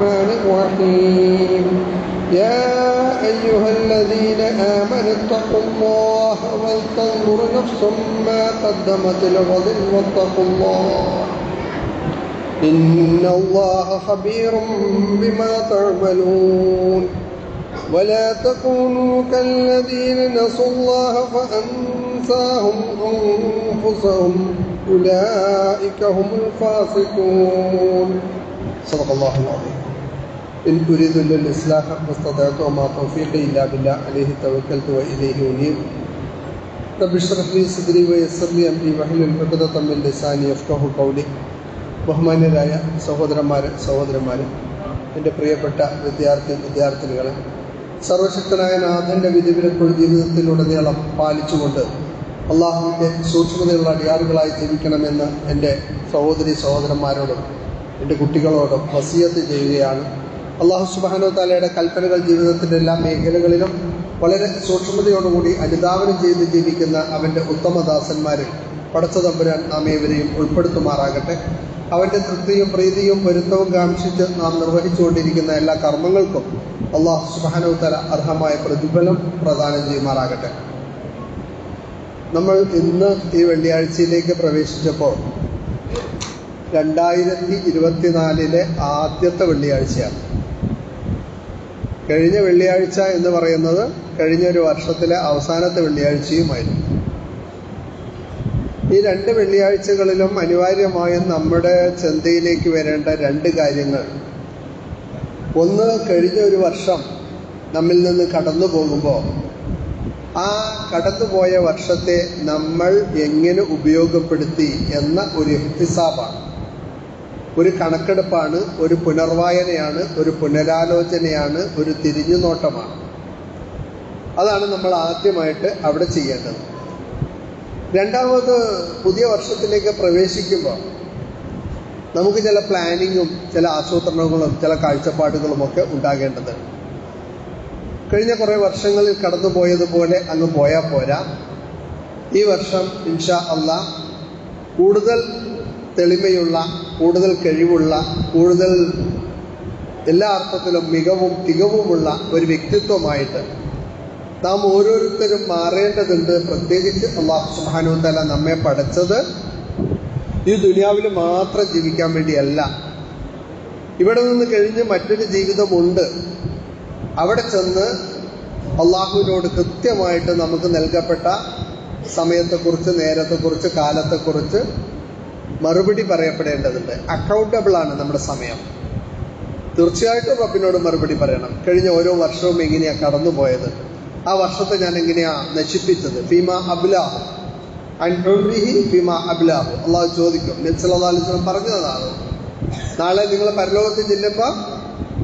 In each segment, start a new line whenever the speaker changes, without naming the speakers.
الرحمن الرحيم. يا أيها الذين آمنوا اتقوا الله ولتنظر نفس ما قدمت لغد واتقوا الله. إن الله خبير بما تعملون. ولا تكونوا كالذين نسوا الله فأنساهم أنفسهم. أولئك هم الفاسقون. صدق الله العظيم. إن أريد إلا الإصلاح ما استطعت وما توفيقي إلا بالله عليه توكلت وإليه أنيب رب اشرح لي صدري ويسر لي أمري واحلل عقدة من لساني يفقهوا قولي ബഹുമാന്യരായ സഹോദരന്മാരെ സഹോദരന്മാരെ എൻ്റെ പ്രിയപ്പെട്ട വിദ്യാർത്ഥി വിദ്യാർത്ഥിനികളെ സർവശക്തനായ നാഥൻ്റെ വിധിവിലക്കുൾ ജീവിതത്തിലുടനീളം പാലിച്ചുകൊണ്ട് അള്ളാഹുവിൻ്റെ സൂക്ഷ്മതയുള്ള അടിയാറുകളായി ജീവിക്കണമെന്ന് എൻ്റെ സഹോദരി സഹോദരന്മാരോടും എൻ്റെ കുട്ടികളോടും വസിയത്ത് ചെയ്യുകയാണ് അള്ളാഹു സുബാനോ താലയുടെ കൽപ്പനകൾ ജീവിതത്തിന്റെ എല്ലാ മേഖലകളിലും വളരെ സൂക്ഷ്മതയോടുകൂടി അനുധാവനം ചെയ്ത് ജീവിക്കുന്ന അവന്റെ ഉത്തമദാസന്മാരിൽ പടച്ച തമ്പുരാൻ നാം ഏവരെയും ഉൾപ്പെടുത്തുമാറാകട്ടെ. അവന്റെ തൃപ്തിയും പ്രീതിയും പൊരുത്തവും കാംക്ഷിച്ച് നാം നിർവഹിച്ചുകൊണ്ടിരിക്കുന്ന എല്ലാ കർമ്മങ്ങൾക്കും അള്ളാഹു സുബാനോ തല അർഹമായ പ്രതിഫലം പ്രദാനം ചെയ്യുമാറാകട്ടെ. നമ്മൾ ഇന്ന് ഈ വെള്ളിയാഴ്ചയിലേക്ക് പ്രവേശിച്ചപ്പോൾ രണ്ടായിരത്തി ഇരുപത്തിനാലിലെ ആദ്യത്തെ വെള്ളിയാഴ്ചയാണ്. കഴിഞ്ഞ വെള്ളിയാഴ്ച എന്ന് പറയുന്നത് കഴിഞ്ഞ ഒരു വർഷത്തിലെ അവസാനത്തെ വെള്ളിയാഴ്ചയുമായിരുന്നു. ഈ രണ്ട് വെള്ളിയാഴ്ചകളിലും അനിവാര്യമായും നമ്മുടെ ചിന്തയിലേക്ക് വരേണ്ട രണ്ട് കാര്യങ്ങൾ. ഒന്ന് കഴിഞ്ഞ ഒരു വർഷം നമ്മിൽ നിന്ന് കടന്നു പോകുമ്പോൾ ആ കടന്നുപോയ വർഷത്തെ നമ്മൾ എങ്ങനെ ഉപയോഗപ്പെടുത്തി എന്ന ഒരു ഹിസാബാണ് ഒരു കണക്കെടുപ്പാണ് ഒരു പുനർവായനയാണ് ഒരു പുനരാലോചനയാണ് ഒരു തിരിഞ്ഞുനോട്ടമാണ്. അതാണ് നമ്മൾ ആദ്യമായിട്ട് അവിടെ ചെയ്യേണ്ടത്. രണ്ടാമത് പുതിയ വർഷത്തിലേക്ക് പ്രവേശിക്കുമ്പോൾ നമുക്ക് ചില പ്ലാനിങ്ങും ചില ആസൂത്രണങ്ങളും ചില കാഴ്ചപ്പാടുകളും ഒക്കെ ഉണ്ടാകേണ്ടതുണ്ട് കഴിഞ്ഞ കുറേ വർഷങ്ങളിൽ കടന്നു പോയതുപോലെ അങ്ങ് പോയാൽ പോരാ. ഈ വർഷം ഇൻഷാ അല്ല കൂടുതൽ തെളിമയുള്ള കൂടുതൽ കഴിവുള്ള കൂടുതൽ എല്ലാ അർത്ഥത്തിലും മികവും തികവുമുള്ള ഒരു വ്യക്തിത്വമായിട്ട് നാം ഓരോരുത്തരും മാറേണ്ടതുണ്ട്. പ്രത്യേകിച്ച് അള്ളാഹു സുബാനു തല നമ്മെ പഠിച്ചത് ഈ ദുനിയാവിൽ മാത്രം ജീവിക്കാൻ വേണ്ടിയല്ല. ഇവിടെ നിന്ന് കഴിഞ്ഞ് മറ്റൊരു ജീവിതമുണ്ട്. അവിടെ ചെന്ന് അള്ളാഹുവിനോട് കൃത്യമായിട്ട് നമുക്ക് നൽകപ്പെട്ട സമയത്തെക്കുറിച്ച് നേരത്തെക്കുറിച്ച് കാലത്തെക്കുറിച്ച് മറുപടി പറയപ്പെടേണ്ടതുണ്ട്. അക്കൗണ്ടബിൾ ആണ് നമ്മുടെ സമയം. തീർച്ചയായിട്ടും റബ്ബിനോട് മറുപടി പറയണം. കഴിഞ്ഞ ഓരോ വർഷവും എങ്ങനെയാണ് കടന്നുപോയത്? ആ വർഷത്തെ ഞാൻ എങ്ങനെയാ നശിപ്പിച്ചത്? ഫീമ അബ്ലാഹു. അള്ളാഹു ചോദിക്കും നബ്സല്ലാസ്ലം പറഞ്ഞതാണ്? നാളെ നിങ്ങൾ പരലോകത്ത് ചെല്ലുമ്പോൾ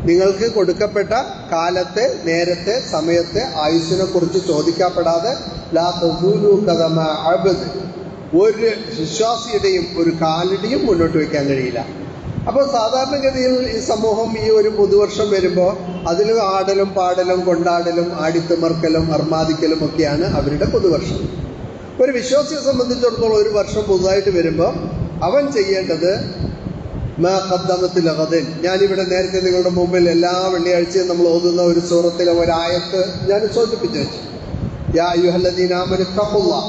നിങ്ങൾക്ക് കൊടുക്കപ്പെട്ട കാലത്തെ നേരത്തെ സമയത്തെ ആയുസ്സിനെ കുറിച്ച് ചോദിക്കപ്പെടാതെ ലാ ഒരു വിശ്വാസിയുടെയും ഒരു കാലടിയും മുന്നോട്ട് വയ്ക്കാൻ കഴിയില്ല. അപ്പോൾ സാധാരണഗതിയിൽ ഈ സമൂഹം ഈ ഒരു പുതുവർഷം വരുമ്പോൾ അതിൽ ആടലും പാടലും കൊണ്ടാടലും ആടിത്തിമർക്കലും അർമാദിക്കലും ഒക്കെയാണ് അവരുടെ പുതുവർഷം. ഒരു വിശ്വാസിയെ സംബന്ധിച്ചിടത്തോളം ഒരു വർഷം പുതുതായിട്ട് വരുമ്പോൾ അവൻ ചെയ്യേണ്ടത് മാ ഖദ്ദമത്തിൽ അകതൻ ഞാനിവിടെ നേരത്തെ നിങ്ങളുടെ മുമ്പിൽ എല്ലാ വെള്ളിയാഴ്ചയും നമ്മൾ ഓതുന്ന ഒരു സൂറത്തിലെ ഒരായത്ത് ഞാൻ സൂചിപ്പിച്ചു വെച്ചു. യാ യുഹല്ലദീനാമനു തഖുല്ലാ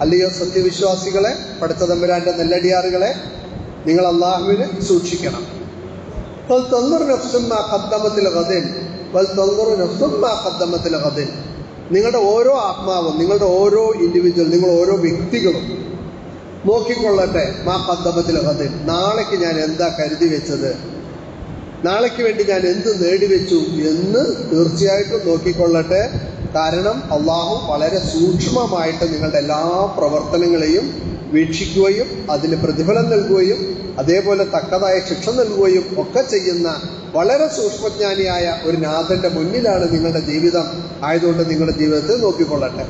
അല്ലയോ സത്യവിശ്വാസികളെ പടുത്ത തമ്പുരാന്റെ നെല്ലടിയാറുകളെ നിങ്ങൾ അള്ളാഹുവിനെ സൂക്ഷിക്കണം. നിങ്ങളുടെ ഓരോ ആത്മാവും നിങ്ങളുടെ ഓരോ ഇൻഡിവിജ്വൽ നിങ്ങൾ ഓരോ വ്യക്തികളും നോക്കിക്കൊള്ളട്ടെ മാ പദ്ധമത്തിൽ ഹദിൻ നാളേക്ക് ഞാൻ എന്താ കരുതി വെച്ചത്? നാളേക്ക് വേണ്ടി ഞാൻ എന്ത് നേടിവെച്ചു എന്ന് തീർച്ചയായിട്ടും നോക്കിക്കൊള്ളട്ടെ. കാരണം അള്ളാഹു വളരെ സൂക്ഷ്മമായിട്ട് നിങ്ങളുടെ എല്ലാ പ്രവർത്തനങ്ങളെയും വീക്ഷിക്കുകയും അതിന് പ്രതിഫലം നൽകുകയും അതേപോലെ തക്കതായ ശിക്ഷ നൽകുകയും ഒക്കെ ചെയ്യുന്ന വളരെ സൂക്ഷ്മജ്ഞാനിയായ ഒരു നാഥന്റെ മുന്നിലാണ് നിങ്ങളുടെ ജീവിതം ആയതുകൊണ്ട് നിങ്ങളുടെ ജീവിതത്തിൽ നോക്കിക്കൊള്ളട്ടെ.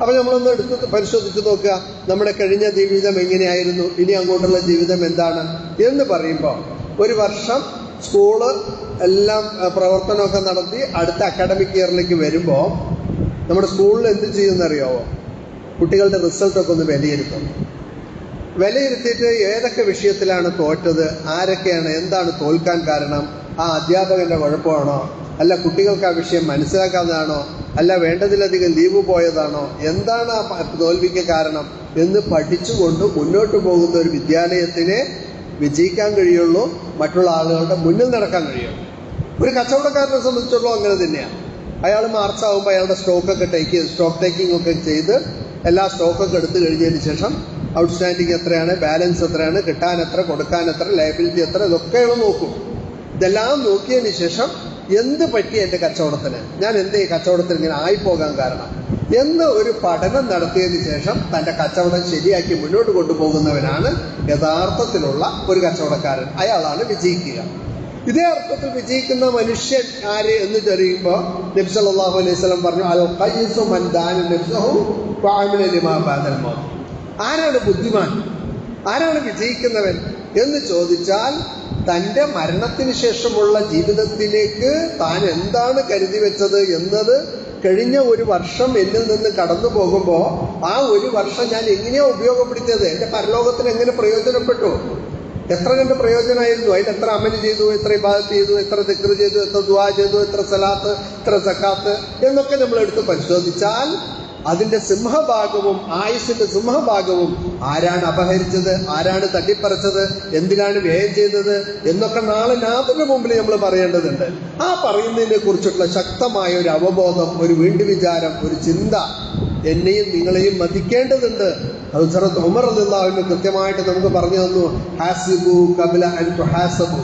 അപ്പൊ നമ്മളൊന്ന് എടുത്ത് പരിശോധിച്ച് നോക്കുക. നമ്മുടെ കഴിഞ്ഞ ജീവിതം എങ്ങനെയായിരുന്നു? ഇനി അങ്ങോട്ടുള്ള ജീവിതം എന്താണ്? എന്ന് പറയുമ്പോൾ ഒരു വർഷം സ്കൂൾ എല്ലാം പ്രവർത്തനമൊക്കെ നടത്തി അടുത്ത അക്കാഡമിക് ഇയറിലേക്ക് വരുമ്പോൾ നമ്മുടെ സ്കൂളിൽ എന്ത് ചെയ്യുമെന്നറിയാവോ കുട്ടികളുടെ റിസൾട്ടൊക്കെ ഒന്ന് വിലയിരുത്തും വിലയിരുത്തിയിട്ട് ഏതൊക്കെ വിഷയത്തിലാണ് തോറ്റത്? ആരൊക്കെയാണ്? എന്താണ് തോൽക്കാൻ കാരണം? ആ അധ്യാപകന്റെ കുഴപ്പമാണോ? അല്ല കുട്ടികൾക്ക് ആ വിഷയം മനസ്സിലാക്കാത്തതാണോ അല്ല വേണ്ടതിലധികം ലീവ് പോയതാണോ? എന്താണ് ആ തോൽവിക്ക് കാരണം? എന്ന് പഠിച്ചുകൊണ്ട് മുന്നോട്ട് പോകുന്ന ഒരു വിദ്യാലയത്തിനെ വിജയിക്കാൻ കഴിയുള്ളൂ. മറ്റുള്ള ആളുകളുടെ മുന്നിൽ നടക്കാൻ കഴിയുള്ളൂ. ഒരു കച്ചവടക്കാരനെ സംബന്ധിച്ചിടത്തോളം അങ്ങനെ തന്നെയാണ്. അയാൾ മാർച്ച് ആകുമ്പോൾ അയാളുടെ സ്റ്റോക്കൊക്കെ ടേക്ക് സ്റ്റോക്ക് ടേക്കിംഗ് ഒക്കെ ചെയ്ത് എല്ലാ സ്റ്റോക്കൊക്കെ എടുത്തു കഴിഞ്ഞതിന് ശേഷം ഔട്ട്സ്റ്റാൻഡിങ് എത്രയാണ് ബാലൻസ് എത്രയാണ് കിട്ടാൻ എത്ര കൊടുക്കാൻ എത്ര ലയബിലിറ്റി എത്ര ഇതൊക്കെ അയാൾ നോക്കും. ഇതെല്ലാം നോക്കിയതിന് ശേഷം എന്ത് പറ്റി എന്റെ കച്ചവടത്തിന്? ഞാൻ എന്ത് ഈ കച്ചവടത്തിന് ഇങ്ങനെ ആയിപ്പോകാൻ കാരണം? എന്ന് ഒരു പഠനം നടത്തിയതിന് ശേഷം തന്റെ കച്ചവടം ശരിയാക്കി മുന്നോട്ട് കൊണ്ടുപോകുന്നവനാണ് യഥാർത്ഥത്തിലുള്ള ഒരു കച്ചവടക്കാരൻ. അയാളാണ് വിജയിക്കുക. ഇതേ അർത്ഥത്തിൽ വിജയിക്കുന്ന മനുഷ്യൻ ആര് എന്ന് പറയുമ്പോൾ നബി സല്ലല്ലാഹു അലൈഹി പറഞ്ഞു അൽ ഖൈസു മൻ നഫ്സഹു ലിമാ മൗത്ത്. ആരാണ് ബുദ്ധിമാൻ? ആരാണ് വിജയിക്കുന്നവൻ എന്ന് ചോദിച്ചാൽ തന്റെ മരണത്തിന് ശേഷമുള്ള ജീവിതത്തിലേക്ക് താൻ എന്താണ് കരുതി വെച്ചത് എന്നത് കഴിഞ്ഞ ഒരു വർഷം എന്നിൽ നിന്ന് കടന്നു പോകുമ്പോൾ ആ ഒരു വർഷം ഞാൻ എങ്ങനെയാ ഉപയോഗപ്പെടുത്തിയത്? എന്റെ പരലോകത്തിന് എങ്ങനെ പ്രയോജനപ്പെട്ടു? എത്ര കണ്ട് പ്രയോജനമായിരുന്നു അതിൽ എത്ര അമൽ ചെയ്തു എത്ര ഇബാദത്ത് ചെയ്തു എത്ര ദിക്ർ ചെയ്തു എത്ര ദുആ ചെയ്തു എത്ര സലാത്ത് എത്ര സക്കാത്ത് എന്നൊക്കെ നമ്മൾ എടുത്ത് പരിശോധിച്ചാൽ അതിന്റെ സിംഹഭാഗവും ആയുഷിന്റെ സിംഹഭാഗവും ആരാണ് അപഹരിച്ചത് ആരാണ് തട്ടിപ്പറിച്ചത് എന്തിനാണ് വ്യയം ചെയ്തത് എന്നൊക്കെ നാളെ നാഥന്റെ മുമ്പിൽ നമ്മൾ പറയേണ്ടതുണ്ട്. ആ പറയുന്നതിനെ കുറിച്ചുള്ള ശക്തമായ ഒരു അവബോധം ഒരു വീണ്ടു വിചാരം ഒരു ചിന്ത എന്നെയും നിങ്ങളെയും മതിക്കേണ്ടതുണ്ട്. ഹസ്രത്ത് ഉമർ അള്ളാഹുവിന് കൃത്യമായിട്ട് നമുക്ക് പറഞ്ഞു തന്നു. ഹാസിബു കബില അൻ തുഹാസബു.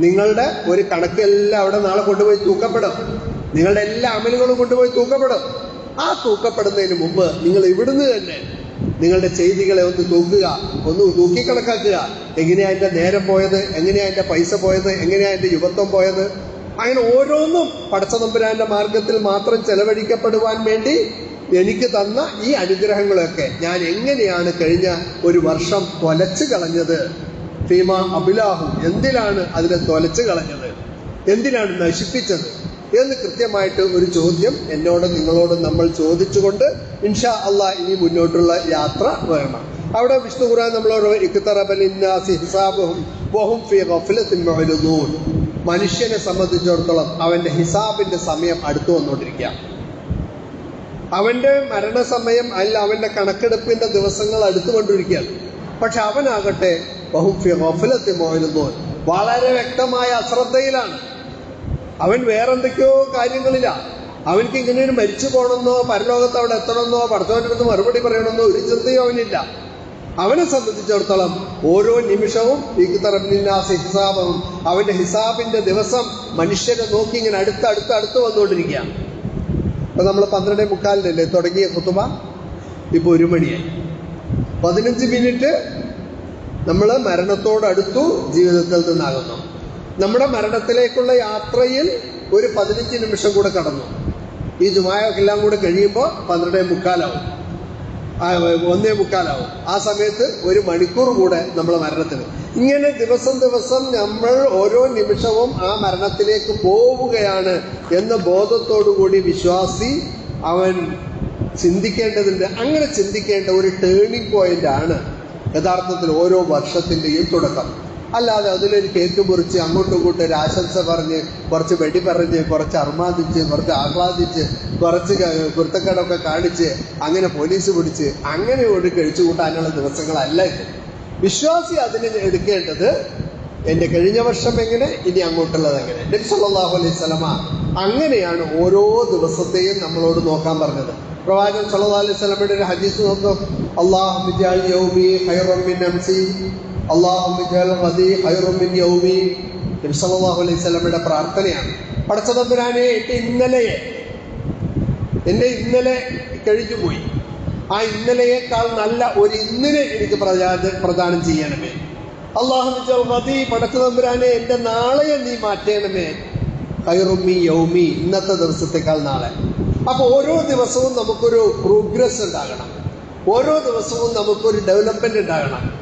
നിങ്ങളുടെ ഒരു കണക്കെല്ലാം അവിടെ നാളെ കൊണ്ടുപോയി തൂക്കപ്പെടും. നിങ്ങളുടെ എല്ലാ അമലുകളും കൊണ്ടുപോയി തൂക്കപ്പെടും. ആ തൂക്കപ്പെടുന്നതിന് മുമ്പ് നിങ്ങൾ ഇവിടുന്ന് തന്നെ നിങ്ങളുടെ ചെയ്തികളെ ഒന്ന് തൂക്കുക ഒന്ന് തൂക്കി കണക്കാക്കുക എങ്ങനെയാ എന്റെ നേരം പോയത്? എങ്ങനെയാ എന്റെ പൈസ പോയത്? എങ്ങനെയാ എന്റെ യുവത്വം പോയത്? അങ്ങനെ ഓരോന്നും പടച്ചതമ്പുരാന്റെ മാർഗത്തിൽ മാത്രം ചെലവഴിക്കപ്പെടുവാൻ വേണ്ടി എനിക്ക് തന്ന ഈ അനുഗ്രഹങ്ങളൊക്കെ ഞാൻ എങ്ങനെയാണ് കഴിഞ്ഞ ഒരു വർഷം തൊലച്ചു കളഞ്ഞത്? ഫീമ അബിലാഹു എന്തിനാണ് അതിനെ തൊലച്ചു കളഞ്ഞത്? എന്തിനാണ് നശിപ്പിച്ചത്? എന്ന് കൃത്യമായിട്ട് ഒരു ചോദ്യം എന്നോട് നിങ്ങളോട് നമ്മൾ ചോദിച്ചുകൊണ്ട് ഇൻഷാ അള്ളാ ഇനി മുന്നോട്ടുള്ള യാത്ര വേണം അവിടെ വിഷ്ണു ഖുർആൻ നമ്മളോട് മനുഷ്യനെ സംബന്ധിച്ചിടത്തോളം അവന്റെ ഹിസാബിന്റെ സമയം അടുത്തു വന്നുകൊണ്ടിരിക്കുക അവന്റെ മരണസമയം അല്ല അവന്റെ കണക്കെടുപ്പിന്റെ ദിവസങ്ങൾ അടുത്തുകൊണ്ടിരിക്കുകയാണ്. പക്ഷെ അവനാകട്ടെ ബഹും ഫീ ഗഫ്ലത്തിൻ മുഅ്രിദൂൻ വളരെ വ്യക്തമായ അശ്രദ്ധയിലാണ്. അവൻ വേറെന്തൊക്കെയോ കാര്യങ്ങളില്ല അവനക്ക് ഇങ്ങനെ ഒരു മരിച്ചു പോകണമെന്നോ പരലോകത്ത് അവിടെ എത്തണമെന്നോ പഠിത്തവന്റെ അടുത്ത് മറുപടി പറയണമെന്നോ ഒരു ചിന്തയും അവനില്ല. അവനെ സംബന്ധിച്ചിടത്തോളം ഓരോ നിമിഷവും ഇഖ്തറബിന്നാസ് ഹിസാബും അവന്റെ ഹിസാബിന്റെ ദിവസം മനുഷ്യരെ നോക്കി ഇങ്ങനെ അടുത്ത് അടുത്ത് അടുത്ത് വന്നുകൊണ്ടിരിക്കുകയാണ്. ഇപ്പൊ നമ്മൾ പന്ത്രണ്ടേ മുക്കാലിനല്ലേ? തുടങ്ങിയ കുത്തുബ ഇപ്പൊ ഒരു മണിയായി. പതിനഞ്ച് മിനിറ്റ് നമ്മൾ മരണത്തോടടുത്തു ജീവിതത്തിൽ നിന്നാകുന്നു. നമ്മുടെ മരണത്തിലേക്കുള്ള യാത്രയിൽ ഒരു പതിനഞ്ച് നിമിഷം കൂടെ കടന്നു. ഈ ജുമായൊക്കെ എല്ലാം കൂടെ കഴിയുമ്പോൾ പന്ത്രണ്ടേ മുക്കാലാവും. ഒന്നേ മുക്കാലാവും. ആ സമയത്ത് ഒരു മണിക്കൂർ കൂടെ നമ്മൾ മരണത്തിന്. ഇങ്ങനെ ദിവസം ദിവസം നമ്മൾ ഓരോ നിമിഷവും ആ മരണത്തിലേക്ക് പോവുകയാണ് എന്ന ബോധത്തോടുകൂടി വിശ്വാസി അവൻ ചിന്തിക്കേണ്ടതുണ്ട്. അങ്ങനെ ചിന്തിക്കേണ്ട ഒരു ടേണിംഗ് പോയിന്റ് ആണ്. യഥാർത്ഥത്തിൽ ഓരോ വർഷത്തിന്റെയും തുടക്കം. അല്ലാതെ അതിലൊരു കേക്ക് മുറിച്ച് അങ്ങോട്ടും ഇങ്ങോട്ടും ഒരു ആശംസ പറഞ്ഞ് കുറച്ച് വെടി പറഞ്ഞ് കുറച്ച് അർമാദിച്ച് കുറച്ച് ആഹ്ലാദിച്ച് കുറച്ച് കുർത്തക്കടമൊക്കെ കാണിച്ച് അങ്ങനെ പോലീസ് പിടിച്ച് അങ്ങനെ ഒരു കഴിച്ചു കൂട്ടാനുള്ള ദിവസങ്ങളല്ല ഇത്. വിശ്വാസി അതിന് എടുക്കേണ്ടത് എന്റെ കഴിഞ്ഞ വർഷം എങ്ങനെ ഇനി അങ്ങോട്ടുള്ളത് എങ്ങനെ? നബി സല്ലല്ലാഹു അലൈഹി സ്വലമ അങ്ങനെയാണ് ഓരോ ദിവസത്തെയും നമ്മളോട് നോക്കാൻ പറഞ്ഞത്. പ്രവാചകൻ സല്ലാ അലൈഹി സ്വലമയുടെ ഒരു ഹദീസ് നോക്കും. അള്ളാഹു അള്ളാഹു അലൈഹി പ്രാർത്ഥനയാണ്. പടച്ചതമ്പുരാനെ എന്റെ ഇന്നലെയെ എന്റെ ഇന്നലെ കഴിഞ്ഞുപോയി ആ ഇന്നലെയേക്കാൾ നല്ല ഒരു ഇന്നിനെ എനിക്ക് പ്രദാനം ചെയ്യണമേ. അള്ളാഹു മതി പടച്ചു തമ്പുരാനെ എന്റെ നാളെയെ നീ മാറ്റണമേ. കൈറുമ്മി യൗമി ഇന്നത്തെ ദിവസത്തേക്കാൾ നാളെ. അപ്പോൾ ഓരോ ദിവസവും നമുക്കൊരു പ്രോഗ്രസ് ഉണ്ടാകണം. ഓരോ ദിവസവും നമുക്കൊരു ഡെവലപ്മെന്റ് ഉണ്ടാകണം.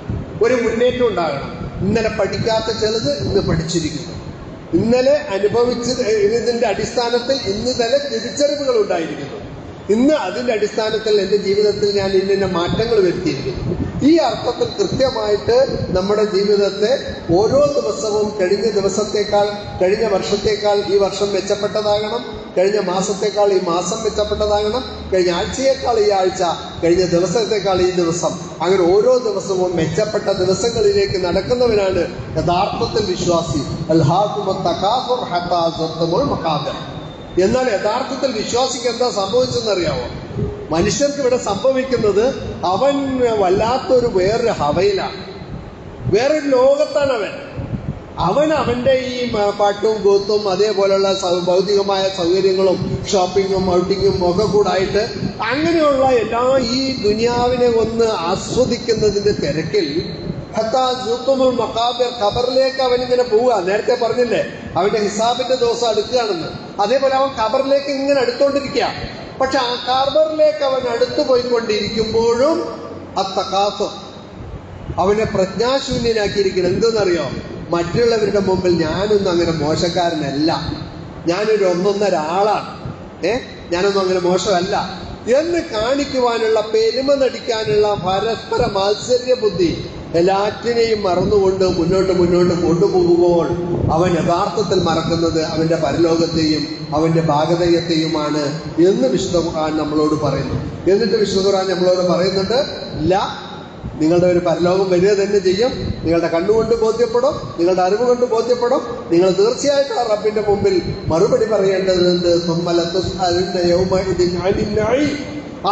ഒരു മുന്നേറ്റം ഉണ്ടാകണം. ഇന്നലെ പഠിക്കാത്ത ചിലത് ഇന്ന് പഠിച്ചിരിക്കുന്നു. ഇന്നലെ അനുഭവിച്ചത് ഇതിന്റെ അടിസ്ഥാനത്തിൽ ഇന്ന് തന്നെ തിരിച്ചറിവുകൾ ഉണ്ടായിരിക്കുന്നു. ഇന്ന് അതിന്റെ അടിസ്ഥാനത്തിൽ എന്റെ ജീവിതത്തിൽ ഞാൻ ഇന്ന മാറ്റങ്ങൾ വരുത്തിയിരിക്കുന്നു. ഈ അർത്ഥത്തിൽ കൃത്യമായിട്ട് നമ്മുടെ ജീവിതത്തെ ഓരോ ദിവസവും കഴിഞ്ഞ ദിവസത്തേക്കാൾ കഴിഞ്ഞ വർഷത്തേക്കാൾ ഈ വർഷം മെച്ചപ്പെട്ടതാകണം. കഴിഞ്ഞ മാസത്തേക്കാൾ ഈ മാസം മെച്ചപ്പെട്ടതാകണം. കഴിഞ്ഞ ആഴ്ചയേക്കാൾ ഈ ആഴ്ച കഴിഞ്ഞ ദിവസത്തേക്കാൾ ഈ ദിവസം. അങ്ങനെ ഓരോ ദിവസവും മെച്ചപ്പെട്ട ദിവസങ്ങളിലേക്ക് നടക്കുന്നവനാണ് യഥാർത്ഥത്തിൽ വിശ്വാസി. എന്നാൽ യഥാർത്ഥത്തിൽ വിശ്വാസിക്ക് എന്താ സംഭവിച്ചെന്നറിയാമോ മനുഷ്യർക്ക് ഇവിടെ സംഭവിക്കുന്നത് അവൻ വല്ലാത്തൊരു വേറൊരു ഹവയിലാണ്. വേറൊരു ലോകത്താണ് അവൻ അവൻ അവന്റെ ഈ പാട്ടും കൂത്തും അതേപോലെയുള്ള ഭൗതികമായ സൗകര്യങ്ങളും ഷോപ്പിങ്ങും ഔട്ടിങ്ങും ഒക്കെ കൂടായിട്ട് അങ്ങനെയുള്ള എല്ലാ ഈ ദുനിയാവിനെ ഒന്ന് ആസ്വദിക്കുന്നതിന്റെ തിരക്കിൽ ഖബറിലേക്ക് അവൻ ഇങ്ങനെ പോവുക. നേരത്തെ പറഞ്ഞില്ലേ അവന്റെ ഹിസാബിന്റെ ദിവസം അടുക്കുകയാണെന്ന്. അതേപോലെ അവൻ ഖബറിലേക്ക് ഇങ്ങനെ അടുത്തോണ്ടിരിക്കുക. പക്ഷെ ആ ഖബറിലേക്ക് അവൻ അടുത്തു പോയിക്കൊണ്ടിരിക്കുമ്പോഴും അവനെ പ്രജ്ഞാശൂന്യനാക്കിയിരിക്കുന്നത് എന്തെന്നറിയോ? മറ്റുള്ളവരുടെ മുമ്പിൽ ഞാനൊന്നും അങ്ങനെ മോശക്കാരനല്ല. ഞാനൊരു ഒന്നൊന്നര ആളാണ് ഏ? ഞാനൊന്നും അങ്ങനെ മോശമല്ല. എന്ന് കാണിക്കുവാനുള്ള പെരുമ നടിക്കാനുള്ള പരസ്പര മാത്സര്യ ബുദ്ധി എല്ലാറ്റിനെയും മറന്നുകൊണ്ട് മുന്നോട്ട് മുന്നോട്ട് കൊണ്ടുപോകുമ്പോൾ അവൻ യഥാർത്ഥത്തിൽ മറക്കുന്നത് അവന്റെ പരലോകത്തെയും അവന്റെ ഭാഗതയത്തെയുമാണ് എന്ന് വിശുദ്ധ ഖുർആൻ നമ്മളോട് പറയുന്നു. എന്നിട്ട് വിശുദ്ധ ഖുർആൻ നമ്മളോട് പറയുന്നുണ്ട് ഇല്ല നിങ്ങളുടെ ഒരു പരലോകം വരിക തന്നെ ചെയ്യും. നിങ്ങളുടെ കണ്ണുകൊണ്ട് ബോധ്യപ്പെടും നിങ്ങളുടെ അറിവ് കൊണ്ട് ബോധ്യപ്പെടും. നിങ്ങൾ തീർച്ചയായിട്ടും ആ റബ്ബിന്റെ മുമ്പിൽ മറുപടി പറയേണ്ടതുണ്ട്.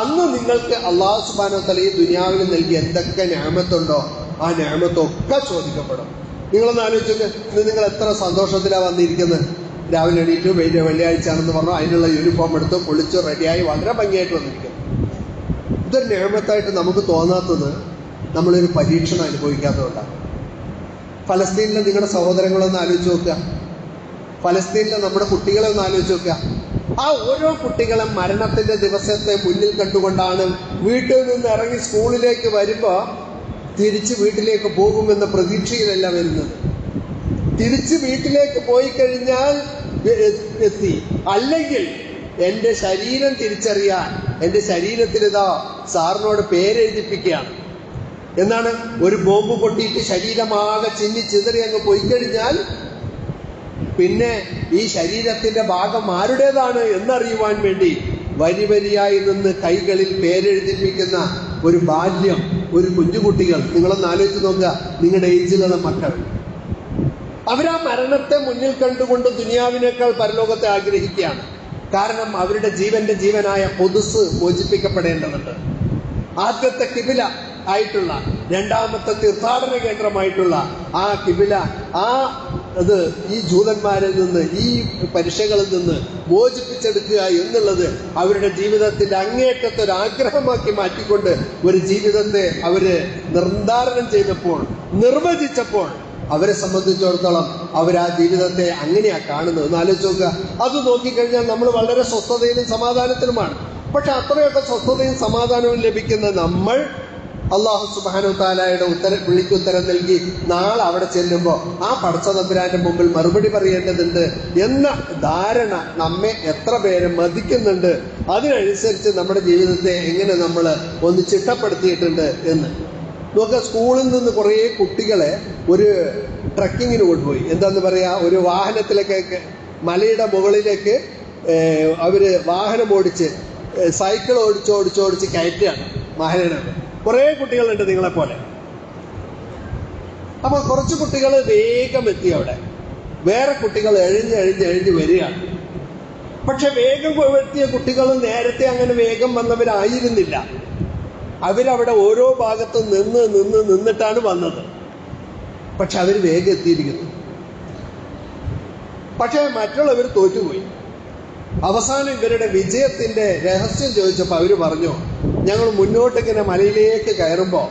അന്ന് നിങ്ങൾക്ക് അള്ളാഹു സുബാനോ തല ഈ ദുനിയാവിൽ നൽകിയ എന്തൊക്കെ ഞാമത്തുണ്ടോ ആ ഞാമത്തൊക്കെ ചോദിക്കപ്പെടും. നിങ്ങളൊന്ന് ആലോചിച്ചോക്ക് ഇന്ന് നിങ്ങൾ എത്ര സന്തോഷത്തിലാണ് വന്നിരിക്കുന്നത് രാവിലെ എണീറ്റു വെള്ളി വെള്ളിയാഴ്ച ആണെന്ന് പറഞ്ഞു അതിനുള്ള യൂണിഫോം എടുത്ത് പൊളിച്ചു റെഡിയായി വളരെ ഭംഗിയായിട്ട് വന്നിരിക്കുന്നു. ഇതൊരു ഞാമത്തായിട്ട് നമുക്ക് തോന്നാത്തത് നമ്മളൊരു പരീക്ഷണം അനുഭവിക്കാത്തതുകൊണ്ടാണ് ഫലസ്തീനിലെ നിങ്ങളുടെ സഹോദരങ്ങളൊന്ന് ആലോചിച്ച് നോക്കുക. ഫലസ്തീനിലെ നമ്മുടെ കുട്ടികളെ ഒന്ന് ആലോചിച്ച് നോക്കുക. ആ ഓരോ കുട്ടികളും മരണത്തിന്റെ ദിവസത്തെ മുന്നിൽ കണ്ടുകൊണ്ടാണ് വീട്ടിൽ നിന്ന് ഇറങ്ങി സ്കൂളിലേക്ക് വരുമ്പോൾ തിരിച്ച് വീട്ടിലേക്ക് പോകുമെന്ന പ്രതീക്ഷയിലല്ല വരുന്നത്. തിരിച്ച് വീട്ടിലേക്ക് പോയി കഴിഞ്ഞാൽ എത്തി. അല്ലെങ്കിൽ എന്റെ ശരീരം തിരിച്ചറിയാൻ എന്റെ ശരീരത്തിൽ ഇതാ സാറിനോട് പേരെഴുതിപ്പിക്കുകയാണ്. എന്നാണ് ഒരു ബോംബ് പൊട്ടിയിട്ട് ശരീരമാകെ ചിന്നി ചിതറി അങ്ങ് പോയി കഴിഞ്ഞാൽ പിന്നെ ഈ ശരീരത്തിന്റെ ഭാഗം ആരുടേതാണ് എന്നറിയുവാൻ വേണ്ടി വരി വരിയായി നിന്ന് കൈകളിൽ പേരെഴുതിപ്പിക്കുന്ന ഒരു ബാല്യം ഒരു കുഞ്ഞുകുട്ടികൾ. നിങ്ങളൊന്ന് ആലോചിച്ച് നോക്കുക നിങ്ങളുടെ ഏജിലുള്ള മക്കൾ. അവരാ മരണത്തെ മുന്നിൽ കണ്ടുകൊണ്ട് ദുനിയാവിനേക്കാൾ പരലോകത്തെ ആഗ്രഹിക്കുകയാണ്. കാരണം അവരുടെ ജീവന്റെ ജീവനായ പൊതുസ് മോചിപ്പിക്കപ്പെടേണ്ടതുണ്ട്. ആദ്യത്തെ കിബില ആയിട്ടുള്ള രണ്ടാമത്തെ തീർത്ഥാടന കേന്ദ്രമായിട്ടുള്ള ആ കിബില ആ അത് ഈ ജൂതന്മാരിൽ നിന്ന് ഈ പരീക്ഷകളിൽ നിന്ന് മോചിപ്പിച്ചെടുക്കുക എന്നുള്ളത് അവരുടെ ജീവിതത്തിന്റെ അങ്ങേയറ്റത്തെ ഒരു ആഗ്രഹമാക്കി മാറ്റിക്കൊണ്ട് ഒരു ജീവിതത്തെ അവർ നിർദ്ധാരണം ചെയ്തപ്പോൾ നിർവചിച്ചപ്പോൾ അവരെ സംബന്ധിച്ചിടത്തോളം അവർ ആ ജീവിതത്തെ അങ്ങനെയാണ് കാണുന്നത്. ഒന്ന് ആലോചിച്ച് നോക്കുക. അത് നോക്കിക്കഴിഞ്ഞാൽ നമ്മൾ വളരെ സ്വസ്ഥതയിലും സമാധാനത്തിലുമാണ്. പക്ഷെ അത്രയൊക്കെ സ്വസ്ഥതയും സമാധാനവും ലഭിക്കുന്ന നമ്മൾ അള്ളാഹു സുബാനു താലായുടെ ഉത്തര വിളിക്ക് ഉത്തരം നൽകി നാളെ അവിടെ ചെല്ലുമ്പോൾ ആ പടച്ച തമ്പുരാന്റെ മുമ്പിൽ മറുപടി പറയേണ്ടതുണ്ട് എന്ന ധാരണ നമ്മെ എത്ര പേര് മതിക്കുന്നുണ്ട്. അതിനനുസരിച്ച് നമ്മുടെ ജീവിതത്തെ എങ്ങനെ നമ്മൾ ഒന്ന് ചിട്ടപ്പെടുത്തിയിട്ടുണ്ട് എന്ന്. നോക്കുക സ്കൂളിൽ നിന്ന് കുറേ കുട്ടികളെ ഒരു ട്രക്കിങ്ങിന് കൊണ്ടുപോയി. എന്താന്ന് പറയാ ഒരു വാഹനത്തിലേക്കൊക്കെ മലയുടെ മുകളിലേക്ക് അവർ വാഹനം ഓടിച്ച് സൈക്കിൾ ഓടിച്ച് ഓടിച്ച് ഓടിച്ച് കയറ്റുകയാണ് വാഹനം കുറേ കുട്ടികളുണ്ട് നിങ്ങളെ പോലെ അപ്പൊ കുറച്ച് കുട്ടികൾ വേഗം എത്തി അവിടെ. വേറെ കുട്ടികൾ എഴിഞ്ഞ് എഴിഞ്ഞ് എഴിഞ്ഞ് വരികയാണ്. പക്ഷെ വേഗം എത്തിയ കുട്ടികൾ നേരത്തെ അങ്ങനെ വേഗം വന്നവരായിരുന്നില്ല. അവരവിടെ ഓരോ ഭാഗത്തും നിന്ന് നിന്ന് നിന്നിട്ടാണ് വന്നത്. പക്ഷെ അവർ വേഗം എത്തിയിരിക്കുന്നു. പക്ഷെ മറ്റുള്ളവർ തോറ്റുപോയി. അവസാനം ഇവരുടെ വിജയത്തിന്റെ രഹസ്യം ചോദിച്ചപ്പോൾ അവർ പറഞ്ഞു ഞങ്ങൾ മുന്നോട്ട് ഇങ്ങനെ മലയിലേക്ക് കയറുമ്പോൾ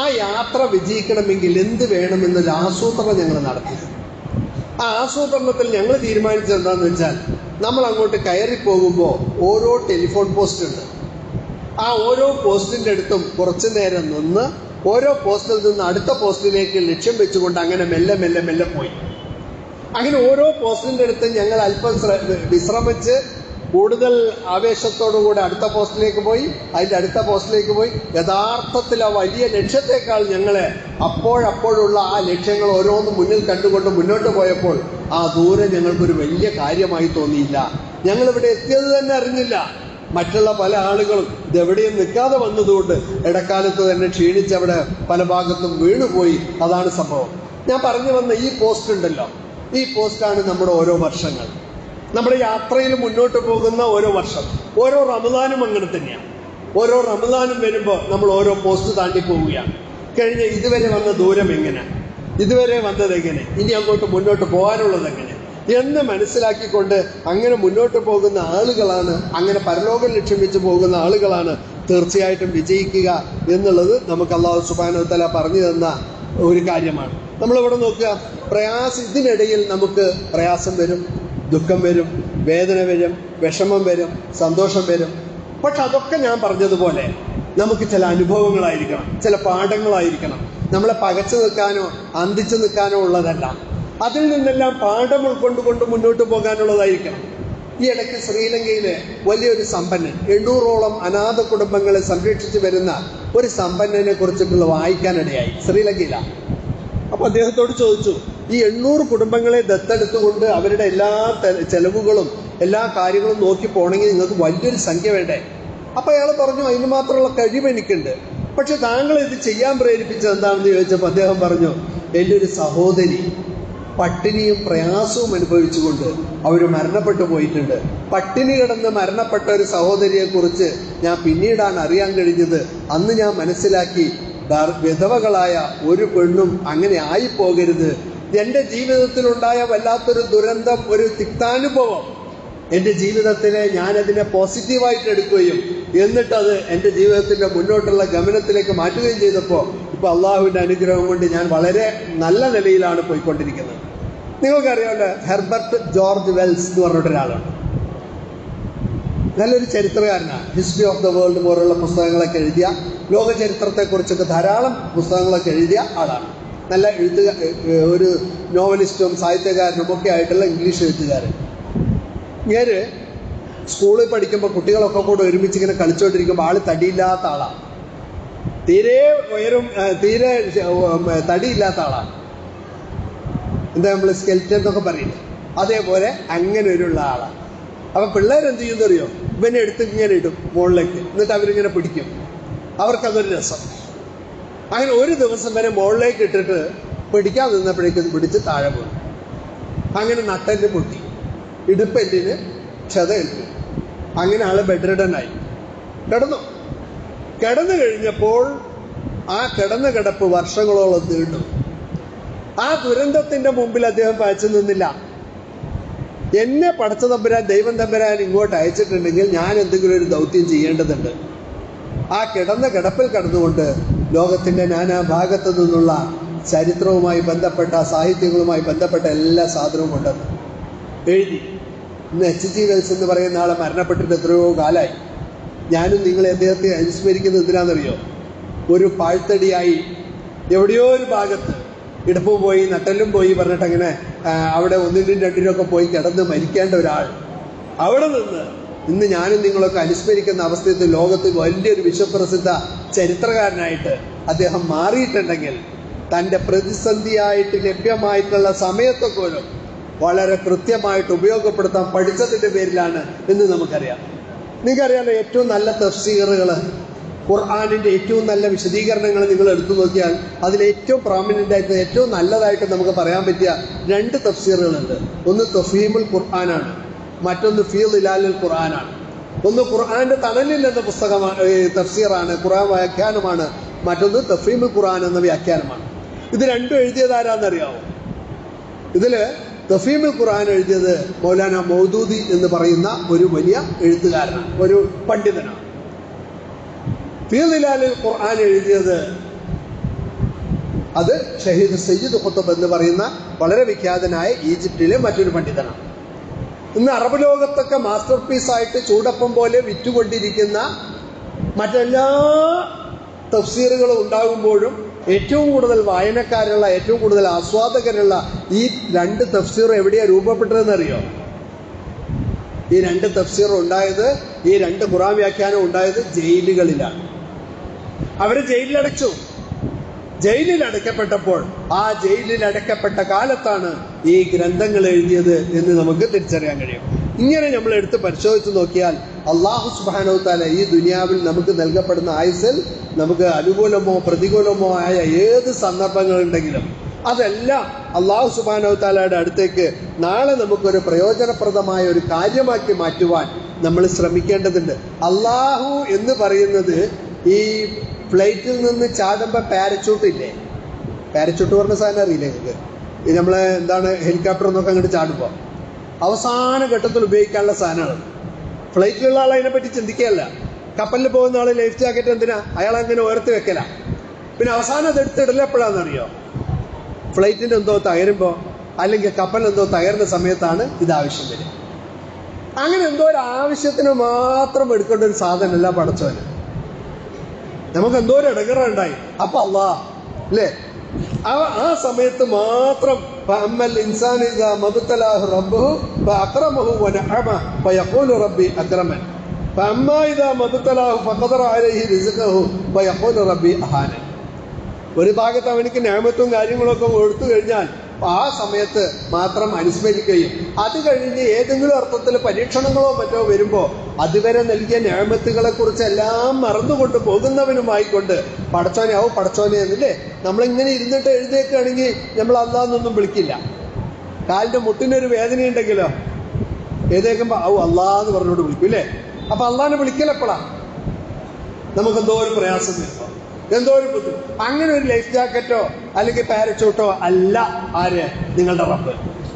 ആ യാത്ര വിജയിക്കണമെങ്കിൽ എന്ത് വേണമെന്നൊരു ആസൂത്രണം ഞങ്ങൾ നടത്തി. ആ ആസൂത്രണത്തിൽ ഞങ്ങൾ തീരുമാനിച്ചത് വെച്ചാൽ നമ്മൾ അങ്ങോട്ട് കയറി പോകുമ്പോൾ ഓരോ ടെലിഫോൺ പോസ്റ്റ് ഉണ്ട്. ആ ഓരോ പോസ്റ്റിന്റെ അടുത്തും കുറച്ചു നേരം നിന്ന് ഓരോ പോസ്റ്റിൽ നിന്ന് അടുത്ത പോസ്റ്റിലേക്ക് ലക്ഷ്യം വെച്ചുകൊണ്ട് അങ്ങനെ മെല്ലെ മെല്ലെ മെല്ലെ പോയി. അങ്ങനെ ഓരോ പോസ്റ്റിന്റെ അടുത്ത് ഞങ്ങൾ അല്പം വിശ്രമിച്ച് കൂടുതൽ ആവേശത്തോടുകൂടി അടുത്ത പോസ്റ്റിലേക്ക് പോയി. അതിന്റെ അടുത്ത പോസ്റ്റിലേക്ക് പോയി. യഥാർത്ഥത്തിൽ ആ വലിയ ലക്ഷ്യത്തെക്കാൾ ഞങ്ങളെ അപ്പോഴപ്പോഴുള്ള ആ ലക്ഷ്യങ്ങൾ ഓരോന്നും മുന്നിൽ കണ്ടുകൊണ്ട് മുന്നോട്ട് പോയപ്പോൾ ആ ദൂരം ഞങ്ങൾക്കൊരു വലിയ കാര്യമായി തോന്നിയില്ല. ഞങ്ങളിവിടെ എത്തിയത് തന്നെ അറിഞ്ഞില്ല. മറ്റുള്ള പല ആളുകളും ഇതെവിടെയും നിൽക്കാതെ വന്നതുകൊണ്ട് ഇടക്കാലത്ത് തന്നെ ക്ഷീണിച്ചവിടെ പല ഭാഗത്തും വീണുപോയി. അതാണ് സംഭവം. ഞാൻ പറഞ്ഞു വന്ന ഈ പോസ്റ്റ് ഉണ്ടല്ലോ. ഈ പോസ്റ്റാണ് നമ്മുടെ ഓരോ വർഷങ്ങൾ. നമ്മുടെ യാത്രയിൽ മുന്നോട്ട് പോകുന്ന ഓരോ വർഷം ഓരോ റമദാനും അങ്ങനെ തന്നെയാണ്. ഓരോ റമദാനും വരുമ്പോൾ നമ്മൾ ഓരോ പോസ്റ്റ് താണ്ടി പോവുകയാണ്. കഴിഞ്ഞ ഇതുവരെ വന്ന ദൂരം എങ്ങനെ? ഇതുവരെ വന്നത് എങ്ങനെ? ഇനി അങ്ങോട്ട് മുന്നോട്ട് പോകാനുള്ളത് എങ്ങനെ? എന്ന് മനസ്സിലാക്കിക്കൊണ്ട് അങ്ങനെ മുന്നോട്ട് പോകുന്ന ആളുകളാണ് അങ്ങനെ പരലോകം ലക്ഷ്യം വെച്ച് പോകുന്ന ആളുകളാണ് തീർച്ചയായിട്ടും വിജയിക്കുക എന്നുള്ളത് നമുക്ക് അള്ളാഹു സുബാന തല പറഞ്ഞു തന്ന ഒരു കാര്യമാണ്. നമ്മളിവിടെ നോക്കുക? പ്രയാസം ഇതിനിടയിൽ നമുക്ക് പ്രയാസം വരും. ദുഃഖം വരും വേദന വരും വിഷമം വരും സന്തോഷം വരും. പക്ഷെ അതൊക്കെ ഞാൻ പറഞ്ഞതുപോലെ നമുക്ക് ചില അനുഭവങ്ങളായിരിക്കണം ചില പാഠങ്ങളായിരിക്കണം. നമ്മളെ പകച്ചു നിൽക്കാനോ അന്തിച്ചു നിൽക്കാനോ ഉള്ളതല്ല. അതിൽ നിന്നെല്ലാം പാഠം ഉൾക്കൊണ്ടുകൊണ്ട് മുന്നോട്ട് പോകാനുള്ളതായിരിക്കണം. ഈ ഇടയ്ക്ക് ശ്രീലങ്കയിലെ വലിയൊരു സമ്പന്നൻ എണ്ണൂറോളം അനാഥ കുടുംബങ്ങളെ സംരക്ഷിച്ചു വരുന്ന ഒരു സമ്പന്നനെ കുറിച്ചിട്ടുള്ള വായിക്കാനിടയായി ശ്രീലങ്കയിലാണ്. അപ്പോൾ അദ്ദേഹത്തോട് ചോദിച്ചു ഈ എണ്ണൂറ് കുടുംബങ്ങളെ ദത്തെടുത്തുകൊണ്ട് അവരുടെ എല്ലാ ചെലവുകളും എല്ലാ കാര്യങ്ങളും നോക്കി പോകണമെങ്കിൽ നിങ്ങൾക്ക് വലിയൊരു സംഖ്യ വേണ്ടേ? അപ്പോൾ അയാൾ പറഞ്ഞു അതിന് മാത്രമുള്ള കഴിവ് എനിക്കുണ്ട്. പക്ഷെ താങ്കൾ ഇത് ചെയ്യാൻ പ്രേരിപ്പിച്ചത് എന്താണെന്ന് ചോദിച്ചപ്പോൾ അദ്ദേഹം പറഞ്ഞു എന്റെ ഒരു സഹോദരി പട്ടിണിയും പ്രയാസവും അനുഭവിച്ചുകൊണ്ട് അവർ മരണപ്പെട്ടു പോയിട്ടുണ്ട്. പട്ടിണി കിടന്ന് മരണപ്പെട്ട ഒരു സഹോദരിയെക്കുറിച്ച് ഞാൻ പിന്നീടാണ് അറിയാൻ കഴിഞ്ഞത്. അന്ന് ഞാൻ മനസ്സിലാക്കി വിധവകളായ ഒരു പെണ്ണും അങ്ങനെ ആയിപ്പോകരുത്. എന്റെ ജീവിതത്തിലുണ്ടായ വല്ലാത്തൊരു ദുരന്തം ഒരു തിക്താനുഭവം. എന്റെ ജീവിതത്തിനെ ഞാനതിനെ പോസിറ്റീവായിട്ട് എടുക്കുകയും എന്നിട്ടത് എന്റെ ജീവിതത്തിന്റെ മുന്നോട്ടുള്ള ഗമനത്തിലേക്ക് മാറ്റുകയും ചെയ്തപ്പോൾ ഇപ്പോൾ അള്ളാഹുവിന്റെ അനുഗ്രഹം കൊണ്ട് ഞാൻ വളരെ നല്ല നിലയിലാണ് പോയിക്കൊണ്ടിരിക്കുന്നത്. നിങ്ങൾക്കറിയാമല്ലോ ഹെർബർട്ട് ജോർജ് വെൽസ് എന്ന് പറഞ്ഞിട്ട് ഒരാളുണ്ട്. നല്ലൊരു ചരിത്രകാരനാണ് ഹിസ്റ്ററി ഓഫ് ദ വേൾഡ് പോലുള്ള പുസ്തകങ്ങളൊക്കെ എഴുതിയ ലോക ചരിത്രത്തെക്കുറിച്ചൊക്കെ ധാരാളം പുസ്തകങ്ങളൊക്കെ എഴുതിയ ആളാണ്. നല്ല എഴുത്തുകാർ ഒരു നോവലിസ്റ്റും സാഹിത്യകാരനും ഒക്കെ ആയിട്ടുള്ള ഇംഗ്ലീഷ് എഴുത്തുകാരൻ. ഇവർ സ്കൂളിൽ പഠിക്കുമ്പോൾ കുട്ടികളൊക്കെ കൂടെ ഒരുമിച്ച് ഇങ്ങനെ കളിച്ചുകൊണ്ടിരിക്കുമ്പോൾ ആൾ തടിയില്ലാത്ത ആളാണ് തീരെ ഉയരും തീരെ തടിയില്ലാത്ത ആളാണ് എന്താ നമ്മൾ സ്കെൽറ്റൻ എന്നൊക്കെ പറയില്ലേ അതേപോലെ അങ്ങനെ ഒരുള്ള ആളാണ് അപ്പൊ പിള്ളേർ എന്ത് ചെയ്യുന്ന അറിയോ ഇവനെ എടുത്ത് ഇങ്ങനെ ഇടും മുകളിലേക്ക്. എന്നിട്ട് അവരിങ്ങനെ പിടിക്കും. അവർക്കതൊരു രസം. അങ്ങനെ ഒരു ദിവസം വരെ മുകളിലേക്ക് ഇട്ടിട്ട് പിടിക്കാൻ നിന്നപ്പോഴേക്കും പിടിച്ച് താഴെ പോയി. അങ്ങനെ നട്ടൽ പൊട്ടി. ഇടുപ്പെല്ലിന് ക്ഷതയേറ്റു അങ്ങനെ ആൾ ബെഡ്രിഡനായി. കിടന്നു. കിടന്നു കഴിഞ്ഞപ്പോൾ ആ കിടന്നു കിടപ്പ് വർഷങ്ങളോളം നീണ്ടു. ആ ദുരന്തത്തിന്റെ മുമ്പിൽ അദ്ദേഹം പഴച്ചു നിന്നില്ല. എന്നെ പഠിച്ച തമ്പുരാൻ ദൈവം തമ്പുരാൻ ഇങ്ങോട്ട് അയച്ചിട്ടുണ്ടെങ്കിൽ ഞാൻ എന്തെങ്കിലും ഒരു ദൗത്യം ചെയ്യേണ്ടതുണ്ട്. ആ കിടന്ന കിടപ്പിൽ കിടന്നുകൊണ്ട് ലോകത്തിന്റെ നാനാ ഭാഗത്തു നിന്നുള്ള ചരിത്രവുമായി ബന്ധപ്പെട്ട സാഹിത്യങ്ങളുമായി ബന്ധപ്പെട്ട എല്ലാ സാധനവും ഉണ്ടെന്ന് എഴുതി. ഇന്ന് എച്ച് ജി വെൽസ് എന്ന് പറയുന്ന ആളെ മരണപ്പെട്ടിട്ട് എത്രയോ കാലമായി ഞാനും നിങ്ങളെ അദ്ദേഹത്തെ അനുസ്മരിക്കുന്നത് എന്തിനാണെന്നറിയോ? ഒരു പാഴ്ത്തടിയായി എവിടെയോ ഒരു ഭാഗത്ത് ഇടുപ്പും പോയി നട്ടലും പോയി പറഞ്ഞിട്ട് അങ്ങനെ അവിടെ ഒന്നിനും രണ്ടിനും ഒക്കെ പോയി കിടന്ന് മരിക്കേണ്ട ഒരാൾ അവിടെ നിന്ന് ഇന്ന് ഞാനും നിങ്ങളൊക്കെ അനുസ്മരിക്കുന്ന അവസ്ഥയിൽ ലോകത്ത് വലിയൊരു വിശ്വപ്രസിദ്ധ ചരിത്രകാരനായിട്ട് അദ്ദേഹം മാറിയിട്ടുണ്ടെങ്കിൽ തന്റെ പ്രതിസന്ധിയായിട്ട് ലഭ്യമായിട്ടുള്ള സമയത്തെ പോലും വളരെ കൃത്യമായിട്ട് ഉപയോഗപ്പെടുത്താൻ പഠിച്ചതിന്റെ പേരിലാണ് എന്ന് നമുക്കറിയാം. നിങ്ങൾക്കറിയാലോ ഏറ്റവും നല്ല തഫ്സീറുകൾ ഖുർആാനിന്റെ ഏറ്റവും നല്ല വിശദീകരണങ്ങൾ നിങ്ങൾ എടുത്തു നോക്കിയാൽ അതിൽ ഏറ്റവും പ്രോമിനന്റ് ആയിട്ട് ഏറ്റവും നല്ലതായിട്ട് നമുക്ക് പറയാൻ പറ്റിയ രണ്ട് തഫ്സീറുകളുണ്ട്. ഒന്ന് തഫീമുൽ ഖുർആനാണ്. മറ്റൊന്ന് ഫീൽ ഇലാലുൽ ഖുർആനാണ്. ഒന്ന് ഖുർആന്റെ തണലിൽ എന്ന പുസ്തകമാണ് തഫ്സീറാണ് ഖുർആൻ വ്യാഖ്യാനമാണ്. മറ്റൊന്ന് തഫീമുൽ ഖുർആൻ എന്ന വ്യാഖ്യാനമാണ്. ഇത് രണ്ടും എഴുതിയത് ആരാന്നറിയാവോ? ഇതിൽ തഫീമുൽ ഖുർആൻ എഴുതിയത് മൗലാന മൗദൂദി എന്ന് പറയുന്ന ഒരു വലിയ എഴുത്തുകാരനാണ് ഒരു പണ്ഡിതനാണ്. ഫീലിലാലിൽ ഖുർആൻ എഴുതിയത് അത് ഷഹീദ് സയ്യിദ് ഖുത്തബ് എന്ന് പറയുന്ന വളരെ വിഖ്യാതനായ ഈജിപ്തിലെ മറ്റൊരു പണ്ഡിതനാണ്. ഇന്ന് അറബ് ലോകത്തൊക്കെ മാസ്റ്റർ പീസായിട്ട് ചൂടപ്പം പോലെ വിറ്റുകൊണ്ടിരിക്കുന്ന മറ്റെല്ലാ തഫ്സീറുകളും ഉണ്ടാകുമ്പോഴും ഏറ്റവും കൂടുതൽ വായനക്കാരുള്ള ഏറ്റവും കൂടുതൽ ആസ്വാദകരുള്ള ഈ രണ്ട് തഫ്സീർ എവിടെയാണ് രൂപപ്പെട്ടതെന്ന് അറിയോ ഈ രണ്ട് തഫ്സീറും ഉണ്ടായത് ഈ രണ്ട് ഖുറാൻ വ്യാഖ്യാനം ഉണ്ടായത് ജയിലുകളിലാണ്. അവരെ ജയിലിലടച്ചു. ജയിലിൽ അടയ്ക്കപ്പെട്ടപ്പോൾ ആ ജയിലിൽ അടയ്ക്കപ്പെട്ട കാലത്താണ് ഈ ഗ്രന്ഥങ്ങൾ എഴുതിയത് എന്ന് നമുക്ക് തിരിച്ചറിയാൻ കഴിയും. ഇങ്ങനെ നമ്മൾ എടുത്ത് പരിശോധിച്ച് നോക്കിയാൽ അള്ളാഹു സുബാനോ താല ഈ ദുനിയാവിൽ നമുക്ക് നൽകപ്പെടുന്ന ആയുസിൽ നമുക്ക് അനുകൂലമോ പ്രതികൂലമോ ആയ ഏത് സന്ദർഭങ്ങളുണ്ടെങ്കിലും അതെല്ലാം അള്ളാഹു സുബാനോ താലയുടെ അടുത്തേക്ക് നാളെ നമുക്കൊരു പ്രയോജനപ്രദമായ ഒരു കാര്യമാക്കി മാറ്റുവാൻ നമ്മൾ ശ്രമിക്കേണ്ടതുണ്ട്. അള്ളാഹു എന്ന് പറയുന്നത് ഈ ഫ്ലൈറ്റിൽ നിന്ന് ചാടുമ്പോൾ പാരച്യൂട്ട് ഇല്ലേ? പാരച്യൂട്ട് പറഞ്ഞ സാധനം അറിയില്ലേ നിങ്ങൾക്ക്? ഈ നമ്മളെ എന്താണ് ഹെലികോപ്റ്റർ എന്നൊക്കെ അങ്ങോട്ട് ചാടുമ്പോൾ അവസാന ഘട്ടത്തിൽ ഉപയോഗിക്കാനുള്ള സാധനമാണ്. ഫ്ലൈറ്റിലുള്ള ആൾ അതിനെപ്പറ്റി ചിന്തിക്കുകയല്ല. കപ്പലിൽ പോകുന്ന ആൾ ലൈഫ് ജാക്കറ്റ് എന്തിനാ? അയാൾ അങ്ങനെ ഉയർത്തി വെക്കല. പിന്നെ അവസാനം അത് എടുത്തിടല എപ്പോഴാണെന്നറിയോ? ഫ്ലൈറ്റിന്റെ എന്തോ തകരുമ്പോൾ അല്ലെങ്കിൽ കപ്പൽ എന്തോ തകരുന്ന സമയത്താണ് ഇത് ആവശ്യം വരിക. അങ്ങനെ എന്തോ ഒരു ആവശ്യത്തിന് മാത്രം എടുക്കേണ്ട ഒരു സാധനമല്ല പടച്ചോന് നമുക്ക് എന്തോ ഒരു ഇടങ്ങറുണ്ടായി അപ്പൊ അള്ളാ അല്ലേ ആ ആ സമയത്ത് മാത്രം فأما الإنسان إذا ما ابتلاه ربه فأكرمه ونعمه فيقول ربي أكرمن فأما إذا ما ابتلاه فقدر عليه رزقه فيقول ربي أهانن ഒരു ഭാഗത്ത് അവനിക്ക് ഞാമത്തും കാര്യങ്ങളൊക്കെ കൊടുത്തു കഴിഞ്ഞാൽ ആ സമയത്ത് മാത്രം അനുസ്മരിക്കുകയും അത് കഴിഞ്ഞ് ഏതെങ്കിലും അർത്ഥത്തിൽ പരീക്ഷണങ്ങളോ മറ്റോ വരുമ്പോൾ അതുവരെ നൽകിയ ഞാമത്തുകളെ കുറിച്ച് എല്ലാം മറന്നുകൊണ്ട് പോകുന്നവനുമായിക്കൊണ്ട് പടച്ചോനെ ആവും പടച്ചോനെ എന്നില്ലേ? നമ്മളിങ്ങനെ ഇരുന്നിട്ട് എഴുതിയേക്കാണെങ്കിൽ നമ്മൾ അള്ളാന്നൊന്നും വിളിക്കില്ല. കാലിന്റെ മുട്ടിനൊരു വേദനയുണ്ടെങ്കിലോ? എഴുതേക്കുമ്പോൾ ഔ അള്ളാന്ന് പറഞ്ഞുകൊണ്ട് വിളിക്കും അല്ലേ അപ്പൊ അള്ളാനെ വിളിക്കലെപ്പോഴാ നമുക്ക് എന്തോ ഒരു പ്രയാസം വരുമ്പോൾ എന്തോ ഒരു ബുദ്ധിമുട്ട് അങ്ങനെ ഒരു ലൈഫ് ജാക്കറ്റോ അല്ലെങ്കിൽ പാരച്ചൂട്ടോ അല്ല ആര്? നിങ്ങളുടെ റബ്ബ്.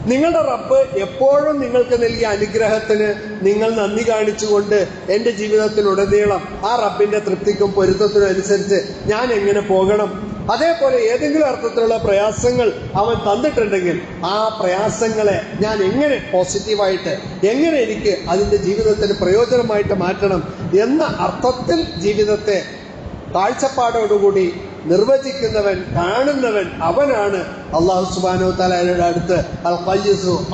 നിങ്ങളുടെ റബ്ബ് എപ്പോഴും നിങ്ങൾക്ക് നൽകിയ അനുഗ്രഹത്തിന് നിങ്ങൾ നന്ദി കാണിച്ചുകൊണ്ട് എന്റെ ജീവിതത്തിലുടനീളം ആ റബ്ബിന്റെ തൃപ്തിക്കും പൊരുത്തത്തിനും അനുസരിച്ച് ഞാൻ എങ്ങനെ പോകണം? അതേപോലെ ഏതെങ്കിലും അർത്ഥത്തിലുള്ള പ്രയാസങ്ങൾ അവൻ തന്നിട്ടുണ്ടെങ്കിൽ ആ പ്രയാസങ്ങളെ ഞാൻ എങ്ങനെ പോസിറ്റീവായിട്ട് എങ്ങനെ എനിക്ക് അതിന്റെ ജീവിതത്തിന് പ്രയോജനമായിട്ട് മാറ്റണം എന്ന അർത്ഥത്തിൽ ജീവിതത്തെ കാഴ്ചപ്പാടോടുകൂടി നിർവചിക്കുന്നവൻ കാണുന്നവൻ അവനാണ് അള്ളാഹു സുബാനോ തലയുടെ അടുത്ത് അൽ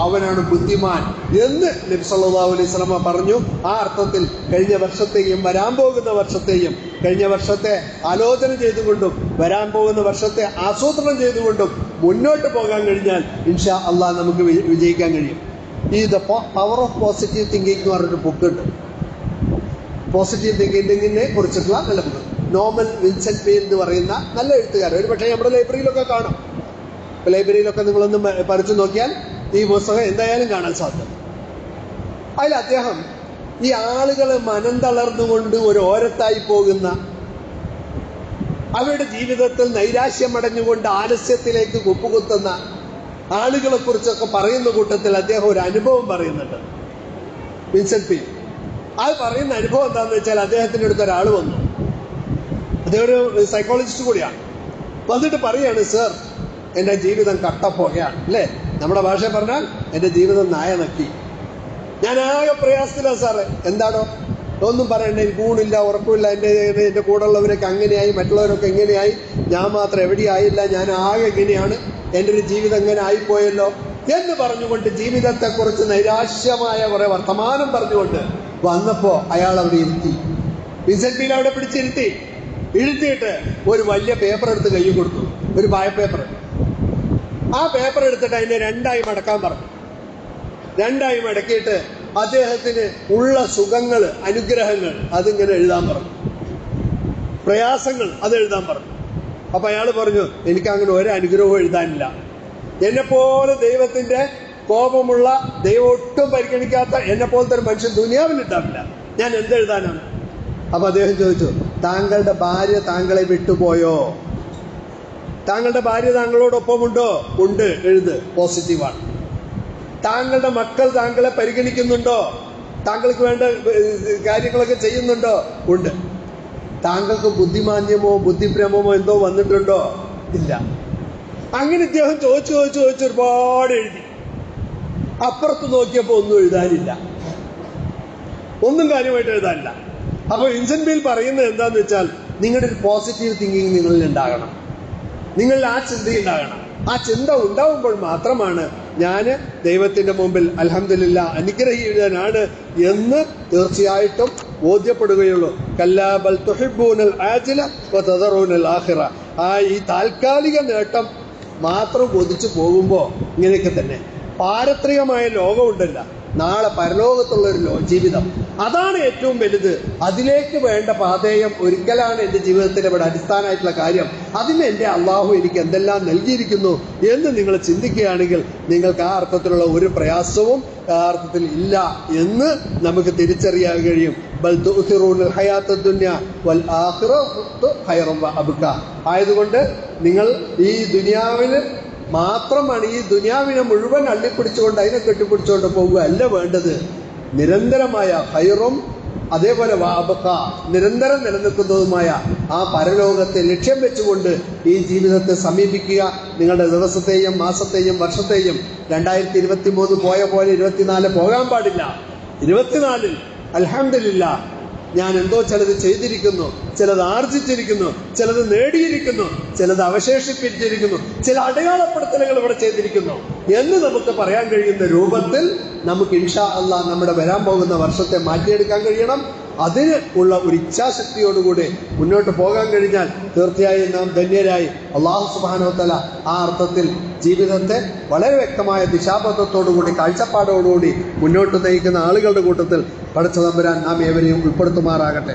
അവനാണ് ബുദ്ധിമാൻ എന്ന് നബി സല്ലല്ലാഹു അലൈഹി സ്വലമ പറഞ്ഞു. ആ അർത്ഥത്തിൽ കഴിഞ്ഞ വർഷത്തെയും വരാൻ പോകുന്ന വർഷത്തെയും കഴിഞ്ഞ വർഷത്തെ ആലോചന ചെയ്തുകൊണ്ടും വരാൻ പോകുന്ന വർഷത്തെ ആസൂത്രണം ചെയ്തുകൊണ്ടും മുന്നോട്ട് പോകാൻ കഴിഞ്ഞാൽ ഇൻഷാ അള്ളാഹ് നമുക്ക് വിജയിക്കാൻ കഴിയും. ഈ the power of positive thinking എന്ന് ബുക്ക് ഉണ്ട്. പോസിറ്റീവ് തിങ്കിങ്ങിനെ കുറിച്ചിട്ടുള്ള നല്ല ബുക്ക് നോമൻ വിൻസെന്റ് പേ എന്ന് പറയുന്ന നല്ല എഴുത്തുകാരൻ. ഒരു പക്ഷേ നമ്മുടെ ലൈബ്രറിയിലൊക്കെ കാണും. ഇപ്പൊ ലൈബ്രറിയിലൊക്കെ നിങ്ങളൊന്ന് പറിച്ചു നോക്കിയാൽ ഈ പുസ്തകം എന്തായാലും കാണാൻ സാധ്യത. അതിൽ അദ്ദേഹം ഈ ആളുകൾ മനം തളർന്നുകൊണ്ട് ഒരു ഓരത്തായി പോകുന്ന അവരുടെ ജീവിതത്തിൽ നൈരാശ്യമടഞ്ഞുകൊണ്ട് ആലസ്യത്തിലേക്ക് കുപ്പുകുത്തുന്ന ആളുകളെ കുറിച്ചൊക്കെ പറയുന്ന കൂട്ടത്തിൽ അദ്ദേഹം ഒരു അനുഭവം പറയുന്നുണ്ട്. Vincent P. അത് പറയുന്ന അനുഭവം എന്താണെന്ന് വെച്ചാൽ അദ്ദേഹത്തിന്റെ അടുത്ത് ഒരാൾ വന്നു. അദ്ദേഹം ഒരു സൈക്കോളജിസ്റ്റ് കൂടിയാണ്. വന്നിട്ട് പറയാണ് സർ എന്റെ ജീവിതം കട്ടപ്പോകയാണ്. അല്ലേ? നമ്മുടെ ഭാഷ പറഞ്ഞാൽ എന്റെ ജീവിതം നായ നക്കി ഞാൻ ആകെ പ്രയാസത്തിലാണ് സാറേ. എന്താണോ? ഒന്നും പറയണ്ട എനിക്ക് ഊണില്ല ഉറക്കമില്ല എന്റെ എന്റെ കൂടെ ഉള്ളവരൊക്കെ അങ്ങനെയായി മറ്റുള്ളവരൊക്കെ എങ്ങനെയായി ഞാൻ മാത്രം എവിടെയായില്ല ഞാൻ ആകെ എങ്ങനെയാണ് എന്റെ ഒരു ജീവിതം എങ്ങനെ ആയിപ്പോയല്ലോ എന്ന് പറഞ്ഞുകൊണ്ട് ജീവിതത്തെക്കുറിച്ച് നൈരാശ്യമായ കുറേ വർത്തമാനം പറഞ്ഞുകൊണ്ട് വന്നപ്പോൾ അയാൾ അവിടെ ഇരുത്തി. പീൽ അവിടെ പിടിച്ചിരുത്തി. ഇരുത്തിയിട്ട് ഒരു വലിയ പേപ്പർ എടുത്ത് കൈ കൊടുത്തു. ഒരു പേപ്പർ ആ പേപ്പർ എടുത്തിട്ട് അതിനെ രണ്ടായി മടക്കാൻ പറഞ്ഞു. രണ്ടായി മടക്കിയിട്ട് അദ്ദേഹത്തിന് ഉള്ള സുഖങ്ങൾ അനുഗ്രഹങ്ങൾ അതിങ്ങനെ എഴുതാൻ പറഞ്ഞു. പ്രയാസങ്ങൾ അത് എഴുതാൻ പറഞ്ഞു. അപ്പൊ അയാൾ പറഞ്ഞു എനിക്ക് അങ്ങനെ ഒരു അനുഗ്രഹവും എഴുതാനില്ല. എന്നെപ്പോലെ പോലെ ദൈവത്തിന്റെ കോപമുള്ള ദൈവം ഒട്ടും പരിഗണിക്കാത്ത എന്നെ പോലത്തെ ഒരു മനുഷ്യൻ ദുനിയാവിൽ ഉണ്ടാവില്ല. ഞാൻ എന്തെഴുതാനാണ് അപ്പൊ അദ്ദേഹം ചോദിച്ചു താങ്കളുടെ ഭാര്യ താങ്കളെ വിട്ടുപോയോ? താങ്കളുടെ ഭാര്യ താങ്കളോടൊപ്പമുണ്ടോ? ഉണ്ട്. എഴുത്. പോസിറ്റീവാണ് താങ്കളുടെ മക്കൾ താങ്കളെ പരിഗണിക്കുന്നുണ്ടോ? താങ്കൾക്ക് വേണ്ട കാര്യങ്ങളൊക്കെ ചെയ്യുന്നുണ്ടോ? ഉണ്ട്. താങ്കൾക്ക് ബുദ്ധിമാന്യമോ ബുദ്ധിഭ്രമമോ എന്തോ വന്നിട്ടുണ്ടോ? ഇല്ല. അങ്ങനെ ഇദ്ദേഹം ചോദിച്ചു ചോദിച്ചു ചോദിച്ചു ഒരുപാട് എഴുതി. അപ്പുറത്ത് നോക്കിയപ്പോൾ ഒന്നും എഴുതാനില്ല. ഒന്നും കാര്യമായിട്ട് എഴുതാനില്ല. അപ്പൊ ഇഞ്ചൻ ബിൽ പറയുന്നത് എന്താന്ന് വെച്ചാൽ നിങ്ങളുടെ ഒരു പോസിറ്റീവ് തിങ്കിങ് നിങ്ങളിൽ ഉണ്ടാകണം. നിങ്ങളിൽ ആ ചിന്ത ഉണ്ടാകണം. ആ ചിന്ത ഉണ്ടാവുമ്പോൾ മാത്രമാണ് ഞാൻ ദൈവത്തിന്റെ മുമ്പിൽ അലഹമില്ല അനുഗ്രഹീതനാണ് എന്ന് തീർച്ചയായിട്ടും ബോധ്യപ്പെടുകയുള്ളൂ. കല്ലാബൽ തുഹിബൂനൽ ആജില ആഖിറ. ആ ഈ താൽക്കാലിക നേട്ടം മാത്രം കൊതിച്ചു പോകുമ്പോൾ ഇങ്ങനെയൊക്കെ തന്നെ. പാരത്രികമായ ലോകമുണ്ടല്ല. നാളെ പരലോകത്തുള്ള ഒരു ജീവിതം. അതാണ് ഏറ്റവും വലുത്. അതിലേക്ക് വേണ്ട പാതേയം ഒരിക്കലാണ് എന്റെ ജീവിതത്തിൽ ഇവിടെ അടിസ്ഥാനമായിട്ടുള്ള കാര്യം. അതിന് എന്റെ അള്ളാഹു എനിക്ക് എന്തെല്ലാം നൽകിയിരിക്കുന്നു എന്ന് നിങ്ങൾ ചിന്തിക്കുകയാണെങ്കിൽ നിങ്ങൾക്ക് ആ അർത്ഥത്തിലുള്ള ഒരു പ്രയാസവും ആ അർത്ഥത്തിൽ ഇല്ല എന്ന് നമുക്ക് തിരിച്ചറിയാൻ കഴിയും. ആയതുകൊണ്ട് നിങ്ങൾ ഈ ദുനിയാവിൽ മാത്രമാണ് ഈ ദുനിയാവിനെ മുഴുവൻ അള്ളിപ്പിടിച്ചുകൊണ്ട് അതിനെ കെട്ടിപ്പിടിച്ചുകൊണ്ട് പോകുക അല്ല വേണ്ടത്. നിരന്തരമായ ഹൈറും അതേപോലെ വാബക്ക നിരന്തരം നിലനിൽക്കുന്നതുമായ ആ പരലോകത്തെ ലക്ഷ്യം വെച്ചുകൊണ്ട് ഈ ജീവിതത്തെ സമീപിക്കുക. നിങ്ങളുടെ ദിവസത്തെയും മാസത്തെയും വർഷത്തെയും രണ്ടായിരത്തി ഇരുപത്തി മൂന്ന് പോയ പോലെ ഇരുപത്തിനാല് പോകാൻ പാടില്ല. ഇരുപത്തിനാലിൽ അൽഹംദുലില്ല ഞാൻ എന്തോ ചിലത് ചെയ്തിരിക്കുന്നു ചിലത് ആർജിച്ചിരിക്കുന്നു ചിലത് നേടിയിരിക്കുന്നു ചിലത് അവശേഷിപ്പിച്ചിരിക്കുന്നു ചില അടയാളപ്പെടുത്തലുകൾ ഇവിടെ ചെയ്തിരിക്കുന്നു എന്ന് നമുക്ക് പറയാൻ കഴിയുന്ന രൂപത്തിൽ നമുക്ക് ഇൻഷാ അല്ല നമ്മുടെ വരാൻ പോകുന്ന വർഷത്തെ മാറ്റിയെടുക്കാൻ കഴിയണം. അതിന് ഉള്ള ഒരു ഇച്ഛാശക്തിയോടുകൂടി മുന്നോട്ട് പോകാൻ കഴിഞ്ഞാൽ തീർച്ചയായും നാം ധന്യരായി. അള്ളാഹു സുബാനോത്തല ആ അർത്ഥത്തിൽ ജീവിതത്തെ വളരെ വ്യക്തമായ ദിശാബദ്ധത്തോടുകൂടി കാഴ്ചപ്പാടോടുകൂടി മുന്നോട്ട് നയിക്കുന്ന ആളുകളുടെ കൂട്ടത്തിൽ പടച്ച തമ്പുരാൻ നാം ഏവരെയും ഉൾപ്പെടുത്തുമാറാകട്ടെ.